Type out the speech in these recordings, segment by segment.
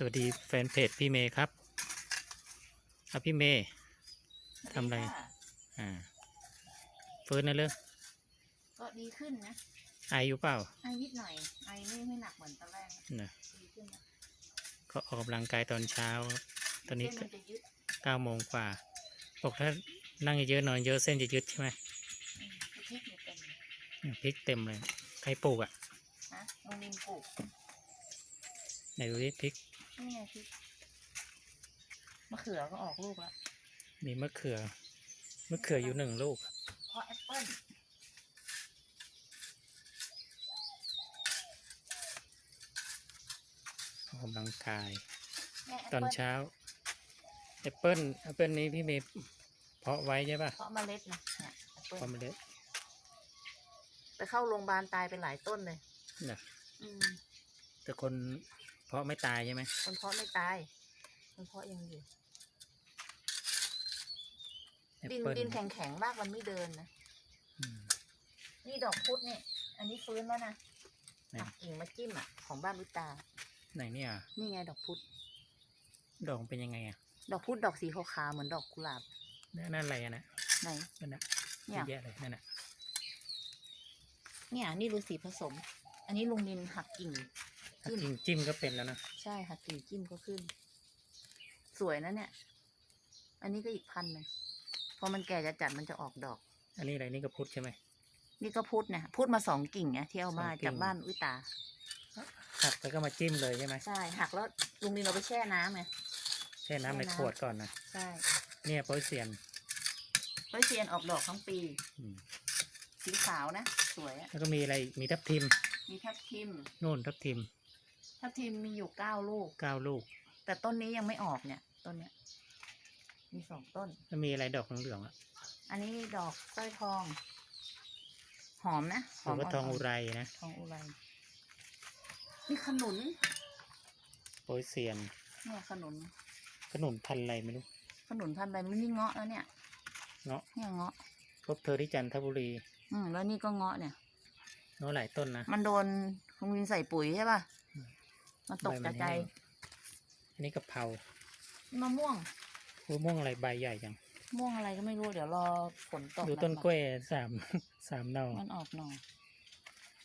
สวัสดีแฟนเพจพี่เมย์ครับอะพี่เมย์ทำอะไร อ่าเฟิร์นนะเลิกก็ดีขึ้นนะ ไออยู่เปล่า ไอนิดหน่อย ไอไม่ไม่หนักเหมือนตอนแรกนะนะดีขึ้นนะก็ออกกำลังกายตอนเช้าครับตอนนี้เส้นมันจะยึดเก้าโมงกว่าบอกถ้านั่งเยอะๆนอนเยอะเส้นจะยึดใช่ไหมอืมพริกเนี่ยเป็นอืมพริกเต็มเลย ใครปลูกอะฮะลงดินปลูกไหนดูดิพริก นี่ไงพริกมะเขือก็ออกลูกแล้ว มีมะเขือ มะเขืออยู่หนึ่งลูกครับเพราะแอปเปิ้ลออกกำลังกายเนี่ยแอปตอนเปิ้ลเช้าแอปเปิ้ลแอปเปิ้ลนี้พี่เมย์เพาะไว้ใช่ป่ะเพราะเมล็ดนะเนี่ยแอปเปิ้เพาะลเมล็ดไปเข้าโรงพยาบาลตายไปหลายต้นเลยนะอืมแต่คน เพาะไม่ตายใช่ไหมคนเพาะไม่ตายคนเพาะยังอยู่ แอปดินเปิ้ลดินแข็งๆรากมันไม่เดินนะ อืม นี่ดอกพุธเนี่ย อันนี้ฟื้นแล้วนะไหนหักกิ่งมาจิ้มอะ ของบ้านวิตา ไหนเนี่ยนี่ไงดอกพุธ ดอกเป็นยังไงอะดอกพุธดอกสีขาวๆเหมือนดอกกุหลาบนั่นอะไรอะนะไหน นั่นน่ะเนี่เยยอะแยะเลยนั่นน่ะเนี่ย นี่ฤาษีผสม อันนี้ลุงนินหักกิ่ง ถ้าจิ้มจริงจิ้มก็เป็นแล้วนะ ใช่หักกิ่งจิ้มก็ขึ้น สวยนะเนี่ย อันนี้ก็อีกพันหนึ่งพอมันแก่จะจัดมันจะออกดอก อันนี้อะไรนี่ก็พุทธใช่ไหม นี่ก็พุธเนี่ยพุธมาสองกิ่งเนี่ยที่เอามาสองกิ่ง จากบ้านวิตา หักแล้วก็มาจิ้มเลยใช่ไหมใช่หักแล้วลุงนินเราไปแช่น้ำไง แช่น้ำในแช่น้ำขวดก่อนนะ ใช่เนี่ยโปรยเซียนไว้เซียนออกดอกทั้งปี อืมสีขาวนะ สวยอะแล้วก็มีอะไรอีกมีทับทิม มีทับทิมนู่นทับทิม ทับทิมมีอยู่เก้าลูก เก้าลูก แต่ต้นนี้ยังไม่ออกเนี่ยต้นเนี้ยมีสองต้น แล้วมีอะไรดอกเหลืองๆอะอันนี้ดอกสร้อยทอง หอมนะหรือว่าทองอุนไรนะๆทองอุไรนี่ขนุนโปรยเซียนเนี่ยขนุนขนุนพันธุ์อะไรไม่รู้ ขนุนพันธุ์อะไรมันนี่เงาะแล้วเนี่ยเงาะ เนี่ยเงาะ พบเธอที่จันทบุรี อืมแล้วนี่ก็เงาะเนี่ยเงาะหลายต้นนะ มันโดนคงมินใส่ปุ๋ยใช่ป่ะอื มมันตกใบมันกระจายแห้งอันนี้กะเพรานี่มะม่วงมะม่วงอะไรใบใหญ่จังม่วงอะไรก็ไม่รู้ เดี๋ยวรอฝนตกดูต้นหนัๆกล้วยสามสามหนอมันออกหน่อ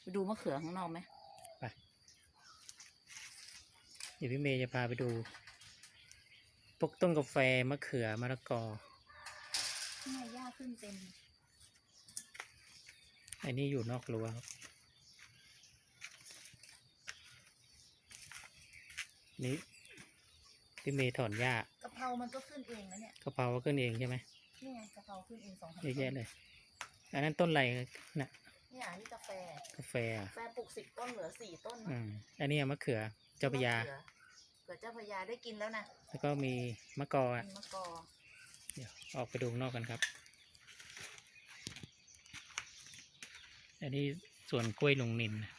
ไปดูมะเขือข้างนอกไหมเดี๋ยวพี่เมย์จะพาไปดูพวกต้นกาแฟมะเขือมะละกอเนี่ยหญ้าขึ้นเต็มอันนี้อยู่นอกรั้วครับ นี่พี่เมย์ถอนหญ้ากะเพรามันก็ขึ้นเองนะเนี่ยกะเพราก็ขึ้นเองใช่ไหมนี่ไงกะเพราขึ้นเองสองพันเยอะแยะเลย อันนั้นต้นอะไรน่ะเนี่ยอันนี้กาแฟกาแฟอะแฟปลูกสิบต้นเหลือสี่ต้นอืมอันนี้มะเขือเจ้าพระยามะเขือเกิดเจ้าพระยาได้กินแล้วนะแล้วก็มีมะกออะ มีมะกอเดี๋ยวออกไปดูข้างนอกกันครับ อันนี้ส่วนกล้วยลุงนินนะ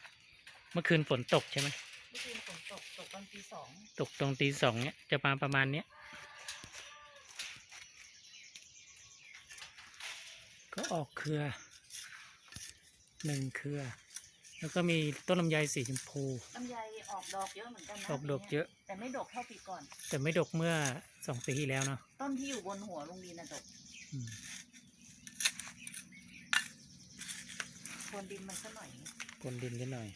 เมื่อคืนฝนตกใช่ไหมเมื่อ คืนฝนตกตกตอนตีสองตกตรงตีสองเนี้ยจะมาประมาณเนี้ยก็ออกเครือหนึ่งเครือ แล้วก็มีต้นลำไยสีชมพู ลำไยออกดอกเยอะเหมือนกันนะออกดอกเยอะ แต่ไม่ดกเท่าปีก่อน แต่ไม่ดกเมื่อสองปีที่แล้วเนาะต้นที่อยู่บนหัวลุงดีนะดกอืมโคนดินมันซะหน่อย กลนดินกันหน่อย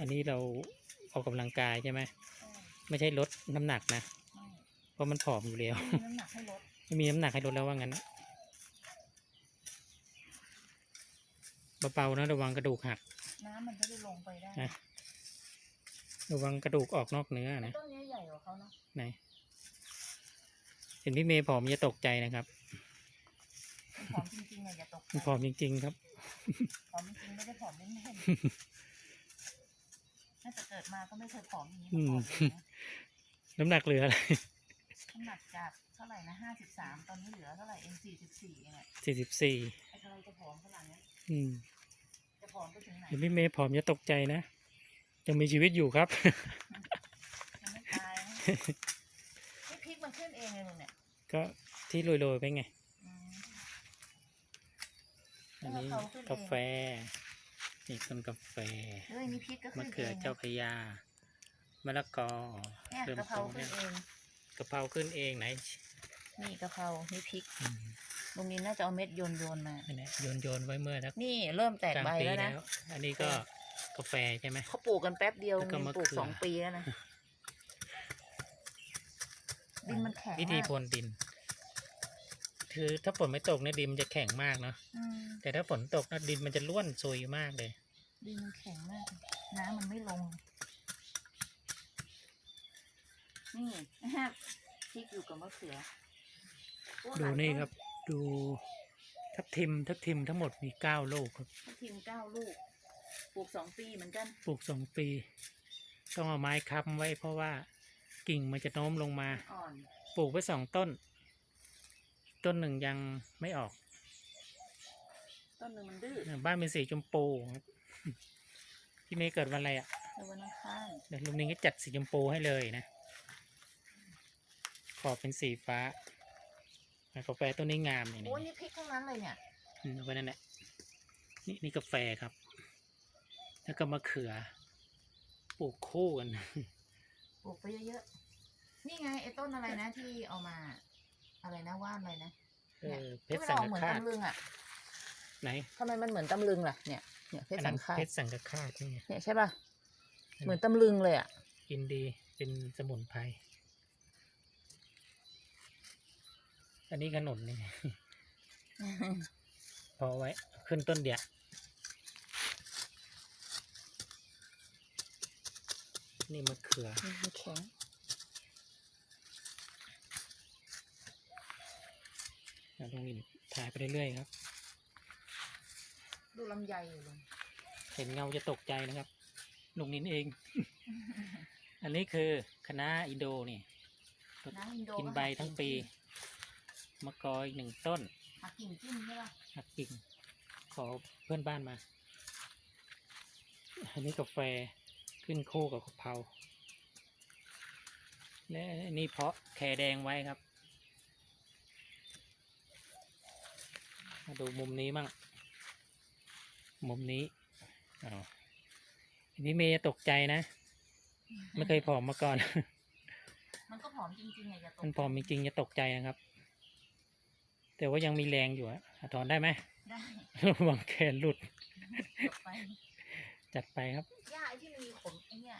อันนี้เราออกกำลังกายใช่ไหมใช่ไม่ใช่ลดน้ำหนักนะไม่เพราะมันผอมอยู่แล้วไม่มีน้ำหนักให้ลดไม่มีน้ำหนักให้ลดแล้วว่างั้นนะเบาๆนะระวังกระดูกหัก น้ำมันจะได้ลงไปได้นะระวังกระดูกออกนอกเนื้อนะต้นนี้ใหญ่กว่าเขาเนาะไหนเห็นพี่เมย์ผอมจะตกใจนะครับมันผอมจริงๆอะอย่าตกใจมันผอมจริงๆครับ ผอมจริงๆไม่ได้ผอมเล่นๆ น่าจะเกิดมาก็ไม่เคยผอมอย่างนี้อืมามก่อนเลยนะน้ำหนักเหลืออะไรน้ำหนักจากเท่าไหร่นะห้าสิบสามตอนนี้เหลือเท่าไหร่เอ็นสี่สิบสี่เองอะสี่สิบสี่ไอ้อะไรจะผอมขนาดนี้นอืมจะผอมไปถึงไหนเห็นพี่เมย์ผอมจะตกใจนะ ยังมีชีวิตอยู่ครับ ยังไม่ตายนะนี่พริกมันขึ้นเองเลยลุงเนี่ยก็ที่โรยๆไปไง อืม อันนี้แล้วเขาขึ้นเองกาแฟ นี่ต้นกาแฟเฮ้ยนี่พริกก็มะขึ้นเขือเองเจ้าพระยามะละกอเนี่ยริ่มกะเพราโตขึ้นเองกะเพราขึ้นเองไหนนี่กะเพรานี่พริกอืมลุงนินน่าจะเอาเม็ดโยนโยนๆมานั่นแหละโยนโยนไว้เมื่อสักนี่เริ่มแตกกลางใบปีแล้วแล้นะว อันนี้ก็กาแฟใช่ไหม เขาปลูกกันแป๊บเดียวแล้วก็มีมะปลูกเขือสองปีแล้วนะดินมันแข็งวิธีมากพรวนดิน คือถ้าฝนไม่ตกเนี่ยดินมันจะแข็งมากเนาะอืมแต่ถ้าฝนตกนะดินมันจะร่วนซุยมากเลย ดินมันแข็งมาก น้ำมันไม่ลง นี่พริกอยู่กับมะเขือโอ้ดูหลายนี่ต้ครับ ดูทับทิมทับทิมทั้งหมดมีเก้าลูกครับทับทิมเก้าลูก ปลูกสองปีเหมือนกัน ปลูกสองปี ต้องเอาไม้ค้ำไว้เพราะว่ากิ่งมันจะโน้มลงมา อ่อน ปลูกไว้สองต้น ต้นหนึ่งยังไม่ออก ต้นหนึ่งมันดื้อบ้านเป็นสีชมพูครับพี่เมย์เกิดวันอะไรอะในวันอังคารเดี๋ยวลุงนิ้งก็จัดสีชมพูให้เลยนะ ขอบเป็นสีฟ้าอะกาแฟต้นนี้งามเลยโอ้นี่นี่พริกทั้งนั้นเลยเนี่ยอืมเอาไว้นั่นแหละนี่นี่กาแฟครับ แล้วก็มะเขือ ปลูกคู่กัน ปลูกไปเยอะๆ นี่ไงไอ้ต้นอะไรนะที่เอามา อะไรนะว่านอะไรนะเออเพที่ชรมันสัองอกเหมือนฆาตตำลึงอะไหนทำไมมันเหมือนตำลึงล่ะเนี่ยเนี่ยเพชอันรสันั้งนฆาตเพชรสังฆาตนี่ไงเนี่ยใช่ป่ะเหมือนตำลึงเลยอะกินดีเป็นสมุนไพรอันนี้ขนุนนี่พอไว้ขึ้นต้นเดียวนี่มะเขือ มันแข็ง นะลุงอินถ่ายไปเรื่อยๆครับ ดูลำไยอยู่ลุงเห็นเงาจะตกใจนะครับลุงนินเอง อันนี้คือคณะน้าอินโดนี่น้ำอินโดกินใบทั้งปี มะกออีกหนึ่งต้นหักกิ่งจิ้มใช่ป่ะหักกิ่ง ขอเพื่อนบ้านมา อันนี้กาแฟขึ้นคู่กับกะเพราและอันนี่เพาะแคแดงไว้ครับ มาดูมุมนี้มั่ง มุมนี้อ้าวอันนี้เมย์จะตกใจนะ ไม่เคยผอมมาก่อน มันก็ผอมจริงๆไงจะตกมันผอมจริงๆจะตกใจนะครับ แต่ว่ายังมีแรงอยู่อะอะถอนได้ไหมได้ระวังแขนหลุดตกไปจัดไปครับ หญ้าไอ้ที่มันมีขนไอ้เนี่ย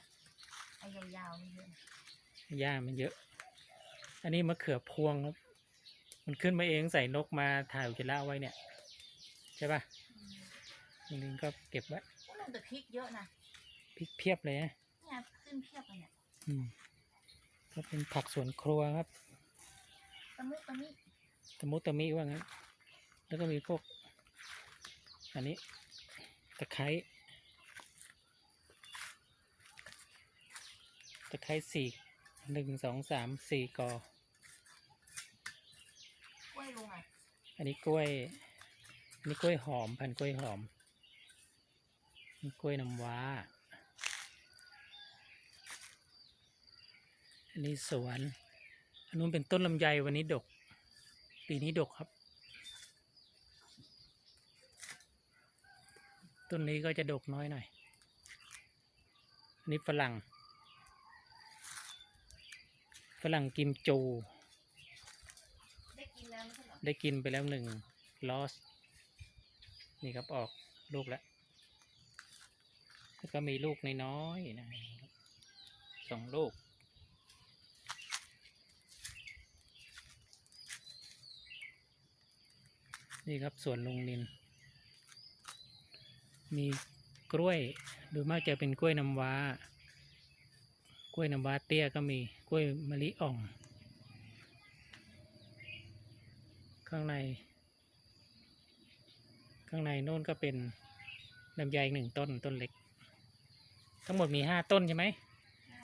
ไอ้ยาวๆนี่เยอะนะหญ้ามันเยอะ อันนี้มะเขือพวงครับ มันขึ้นมาเองใส่นกมาถ่ายอุจจาระไว้เนี่ย ใช่ปะอืมลุงลิงก็เก็บไว้โอ้ยแต่พริกเยอะนะพริกเพียบเลยนะเนี่ยขึ้นเพียบเลยเนี่ยอืมก็เป็นผักสวนครัวครับตะมุตะมิตะมุตะมิว่างั้น แล้วก็มีพวก อันนี้ตะไคร้ตะไคร้สี่หนึ่งสองสามสี่กอ กล้วยลุงอะ อันนี้กล้วยอันนี้กล้วยหอม พันกล้วยหอมนี่กล้วยน้ำว้า อันนี้สวน อันนู้นเป็นต้นลำไยวันนี้ดก ปีนี้ดกครับ ต้นนี้ก็จะดกน้อยหน่อย อันนี้ฝรั่ง ฝรั่งกิมจู ได้กินไปแล้วหนึ่งลอสนี่ครับออกลูกแล้วแล้วก็มีลูกน้อยๆนะครับสองลูก นี่ครับสวนลุงนิน มีกล้วยโดยมากจะเป็นกล้วยน้ำว้า กล้วยน้ำว้าเตี้ยก็มีกล้วยมะลิอ่อง ข้างใน ข้างในโน่นก็เป็นลำไยอีกหนึ่งต้นต้นเล็ก ทั้งหมดมีห้าต้นใช่ไหมได้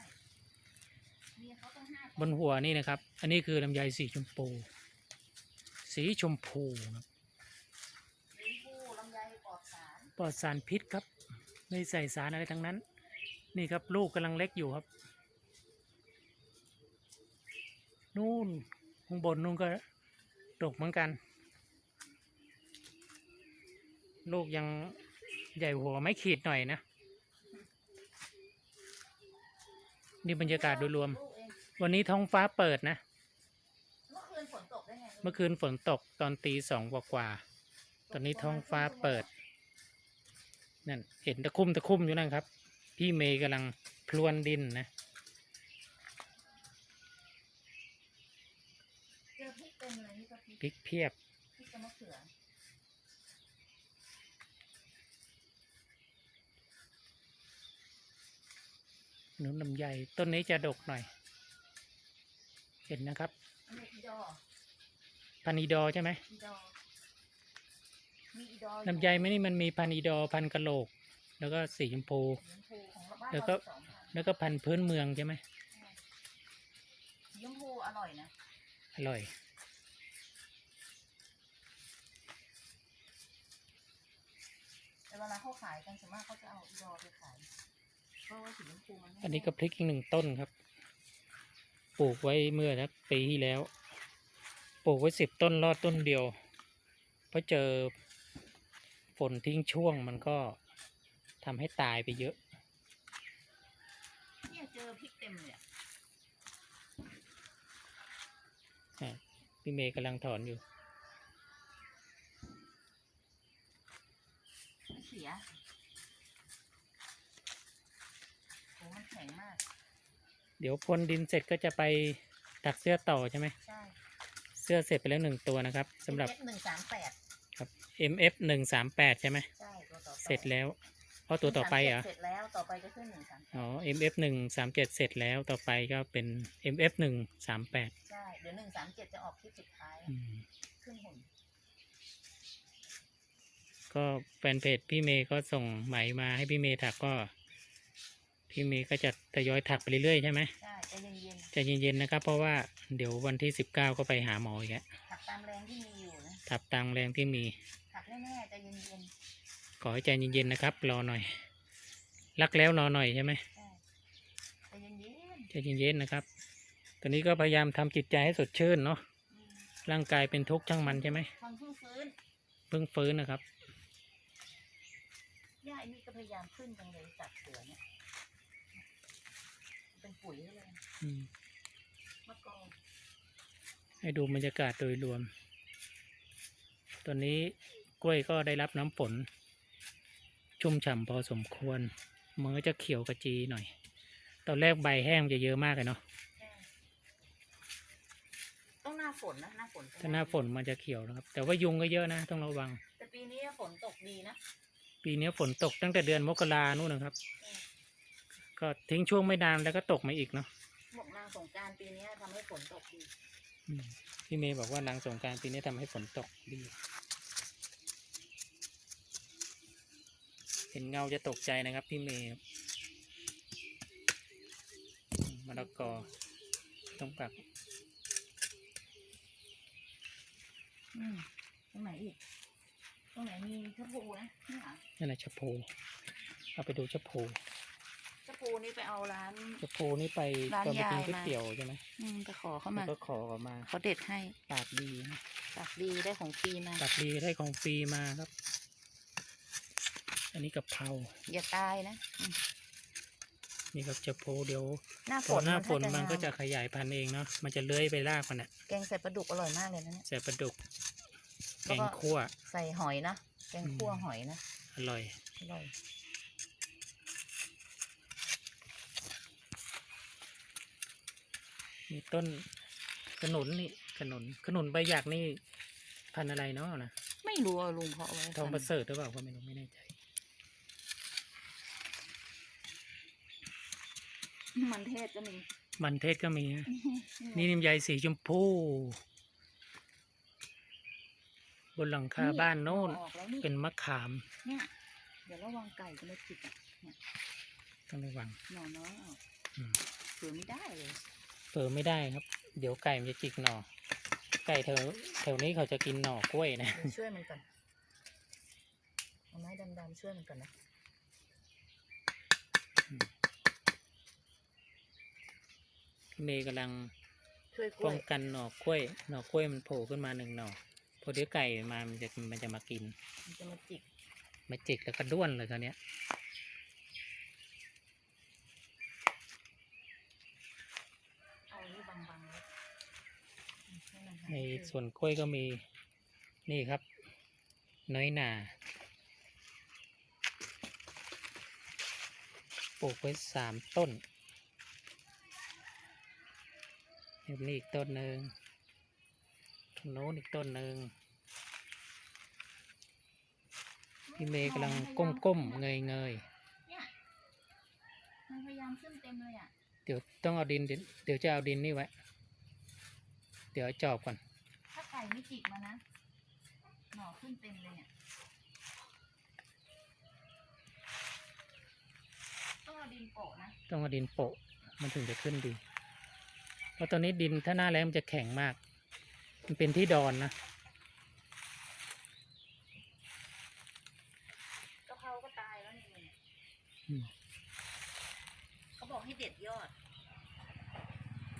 มีเขาต้องห้าบนหัวนี่นะครับ อันนี้คือลำไยสีชมพู สีชมพูครับลิงพูลำไยปลอดสารปลอดสารพิษครับ ไม่ใส่สารอะไรทั้งนั้น นี่ครับลูกกำลังเล็กอยู่ครับ นู่นข้างบนนู่นก็ ดกเหมือนกัน ลูกยังใหญ่หัวไม่ขีดหน่อยนะ นี่บรรยากาศโดยรวมลูกเองวันนี้ท้องฟ้าเปิดนะ เมื่อคืนฝนตกได้ไงเมื่อคืนฝนตกตอนตีสองกว่าๆตอนนี้ท้องฟ้าเปิด นั่นเห็นตะคุ่มตะคุ่มอยู่นั่นครับ พี่เมย์กำลังพลวนดินนะ เจอพริกเต็มเลยนี่ก็ พริกพริกเพียบ พริกกับมะเขือหนุนลำไยต้นนี้จะดกหน่อย เห็นนะครับอันนี้อีดอพันอีดอใช่ไหมอีดอมีอีดอลำไยไม่นี่มันมีพันอีดอพันกะโหลก แล้วก็สีชมพู สีชมพูของบ้านแล้วเราก็สองพันแล้วก็พันธุ์พื้นเมืองใช่ไหมสีชมพูอร่อยนะ อร่อย แต่ เวลาเขาขายกันส่วนมากเขาจะเอาอีดอไปขายเพราะว่าสีชมพูมันไม่อันนี้ก็พริกอีกหนึ่งต้นครับ ปลูกไว้เมื่อสักปีที่แล้ว ปลูกไว้สิบต้นรอดต้นเดียว เพราะเจอฝนทิ้งช่วงมันก็ทำให้ตายไปเยอะ เนี่ยเจอพริกเต็มเลยอะอะพี่เมย์กำลังถอนอยู่ ไม่เสียโหมันแข็งมาก เดี๋ยวพ่นดินเสร็จก็จะไปถักเสื้อต่อใช่ไหม ใช่เสื้อเสร็จไปแล้วหนึ่งตัวนะครับสำหรับ หนึ่งสามแปดครับ MF หนึ่งสามแปดใช่ไหม ใช่ตัวต่อไปเสร็จแล้วเพราะตัวต่อไปเหรอ137เสร็จแล้วต่อไปก็ขึ้นหนึ่งสามอ๋อ MF หนึ่งสามเจ็ดเสร็จแล้วต่อไปก็เป็น MF หนึ่งสามแปดใช่ เดี๋ยวหนึ่งสามเจ็ดจะออกคลิปสุดท้าย ขึ้นหุ่น ก็แฟนเพจพี่เมย์ก็ส่งไหมมาให้พี่เมย์ถักก็ พี่เมย์ก็จะทยอยถักไปเรื่อยๆใช่ไหมใช่ใจเย็นใจเย็นๆนะครับ เพราะว่าเดี๋ยววันที่สิบเก้าก็ไปหาหมออีกแล้วๆถักตามแรงที่มีอยู่นะถักตามแรงที่มี ถักแน่ๆใจเย็นขอให้ใจเย็นๆนะครับ รอหน่อย รักแล้วรอหน่อยใช่ไหมๆใช่ใจเย็นใจเย็นๆนะครับ ตอนนี้ก็พยายามทำจิตใจให้สดชื่นเนาะๆอืมร่างกายเป็นทุกข์ช่างมันใช่ไหมความเพิ่งฟื้นเพิ่งฟื้นนะครับย่าไอ้นี่ก็พยายามขึ้นจังเลยจากเสือเนี่ย เป็นปุ๋ยให้เลยอืมมะกอกให้ดูบรรยากาศโดยรวม ตอนนี้กล้วยก็ได้รับน้ำฝน ชุ่มฉ่ำพอสมควร มันก็จะเขียวกระจีหน่อย ตอนแรกใบแห้งจะเยอะมากเลยเนาะใช่ต้องหน้าฝนนะหน้าฝนถ้าหน้าฝนมันจะเขียวนะครับ แต่ว่ายุงก็เยอะนะ ต้องระวัง แต่ปีนี้ฝนตกดีนะ ปีนี้ฝนตกตั้งแต่เดือนมกรานู่นนะครับอืมก็ทิ้งช่วงไม่นานแล้วก็ตกมาอีกเนาะหมกนางสงกรารปีนี้ทำให้ฝนตกดีอืมพี่เมย์บอกว่าหลังสงกรารปีนี้ทำให้ฝนตกดี เห็นเงาจะตกใจนะครับ พี่เมย์ครับอืมมะละกอต้องปักอืมตรงไหนอีก ตรงไหนมีชะพูนะนี่หรอนั่นแหละชะโพเอาไปดูชะโพชะพูนี่ไปเอาร้าน ชะโพนี่ไปร้านตอนไปกินยายก๋วยมา เตี๋ยวใช่ไหมอืมไปขอเขาแล้วมาก็ขอเขามาเขาเด็ดให้ปากดีนะตักดีได้ของฟรีมาปากดีได้ของฟรีมาครับ อันนี้กับเพราอย่าตายนะอืมนี่ครับชะโพเดี๋ยวหน้าฝพอนหน้าฝนมันก็จะงาขยายพันธุ์เองเนาะมันจะเลื้อยไปรากมันอะแกงใส่ปลาดุกอร่อยมากเลยนะเนี่ย ใส่ปลาดุก แล้แกวก็งคั่ว ใส่หอยนะ แกงคั่วอืมหอยนะ อร่อย อร่อย มีต้นขนุนนี่ขนุนขนุนใบหยากนี่พันธุ์อะไรเนาะนะไม่รู้อะลุงเพาะไว้ทองพันประเสริฐหรือเปล่าก็ไม่รู้ไม่แน่ใจ มันเทศก็มี มันเทศก็มีนะนี่นิมใยสีชมพู บนหลังคาบ้านโน่น ออกแล้วนี่เป็นมะขามเนี่ยเดี๋ยวระวังไก่จะมาจิกอะเนี่ยต้องระวังหน่อน้อยออกอืมเผื่อไม่ได้เลยเผลอไม่ได้ครับ เดี๋ยวไก่มันจะจิกหน่อ ไก่แถวแถวนี้เขาจะกินหน่อกล้วยนะ เดี๋ยวช่วยมันก่อนเอาไม้ดำๆช่วยมันก่อนนะพี่เมย์กำลังช่วยกล้ป้วอยงกันหน่อกล้วย หน่อกล้วยมันโผล่ขึ้นมาหนึ่งหน่อ พอเดี๋ยวไก่มามันจะมันจะมากิน มันจะมาจิกมาจิกแล้วก็ด้วนเลยคราวเนี้ยเอาไว้บังๆไว้ให้มันหายในเจอส่วนกล้วยก็มีนี่ครับ น้อยหนาปลูกไว้สามต้นเดี๋ยวนี่อีกต้นหนึ่ง ตรงโน้นอีกต้นหนึ่งพี่เมย์กำลังก้มๆเงยเนี่ยมันพยายามขึ้นเต็มเลยอะๆเดี๋ยวต้องเอาดิน เดี๋ยวจะเอาดินนี่ไว้ เดี๋ยวเอาจอบก่อน ถ้าไก่ไม่จิกมานะ หน่อขึ้นเต็มเลยเนี่ยต้องเอาดินโปะนะ ต้องเอาดินโปะ มันถึงจะขึ้นดี เพราะตอนนี้ดินถ้าหน้าแล้งมันจะแข็งมาก มันเป็นที่ดอนนะกะเพราก็ตายแล้วนี่เนี่ยอืมเขาบอกให้เด็ดยอด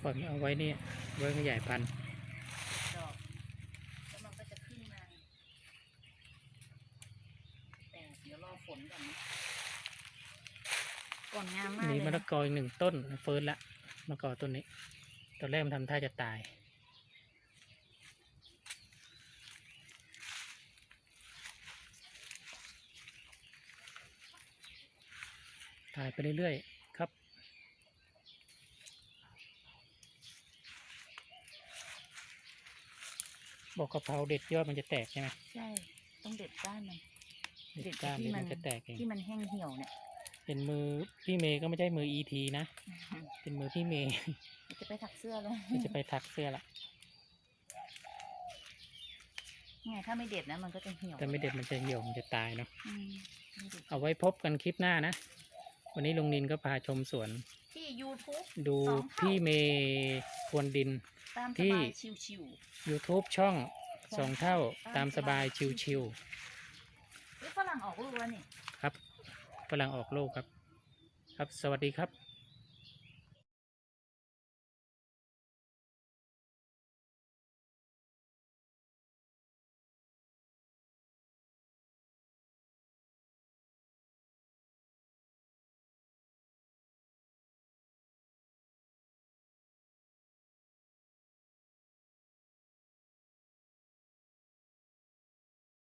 ปล่อยมันเอาไว้นี่ไว้ขยายพันธุ์ดอกแล้วมันก็จะขึ้นมาแต่เดี๋ยวรอฝนก่อนนะฝนงามมากมีเลยมะละนะกออีกหนึ่งต้นฟื้นละมะละกอต้นนี้ตอนแรกมันทำท่าจะตาย ตายไปเรื่อยๆครับ บอกกะเพราเด็ดยอดมันจะแตกใช่ไหมใช่ ต้องเด็ดก้านมัน เด็เด็ดดก้านที่เดี๋ยวมัมันนจะแตกเองที่มันแห้งเหี่ยวเนี่ย เป็นมือพี่เมย์ก็ไม่ใช่มืออีทีนะ เป็นมือพี่เมย์จะไปถักเสื้อเลยที่จะไปทักเสื้อละเนี่ยถ้าไม่เด็ดนะมันก็จะเหี่ยวแต่ไม่เด็ดมันจะเหี่ยวมันจะตายเนาะอืมไม่เด็ดเอาไว้พบกันคลิปหน้านะ วันนี้ลุงนินก็พาชมสวน ที่ YouTube ดูสองเท่า พี่เมย์ควนดิน ตามสที่ บายชิว YouTube ช่องสองเท่าตาตามมสสบาบายยชิชิววๆนี่ฝรั่งออกลูกแล้วนี่ ๆครับฝรั่งออกโลกครับ ครับสวัสดีครับ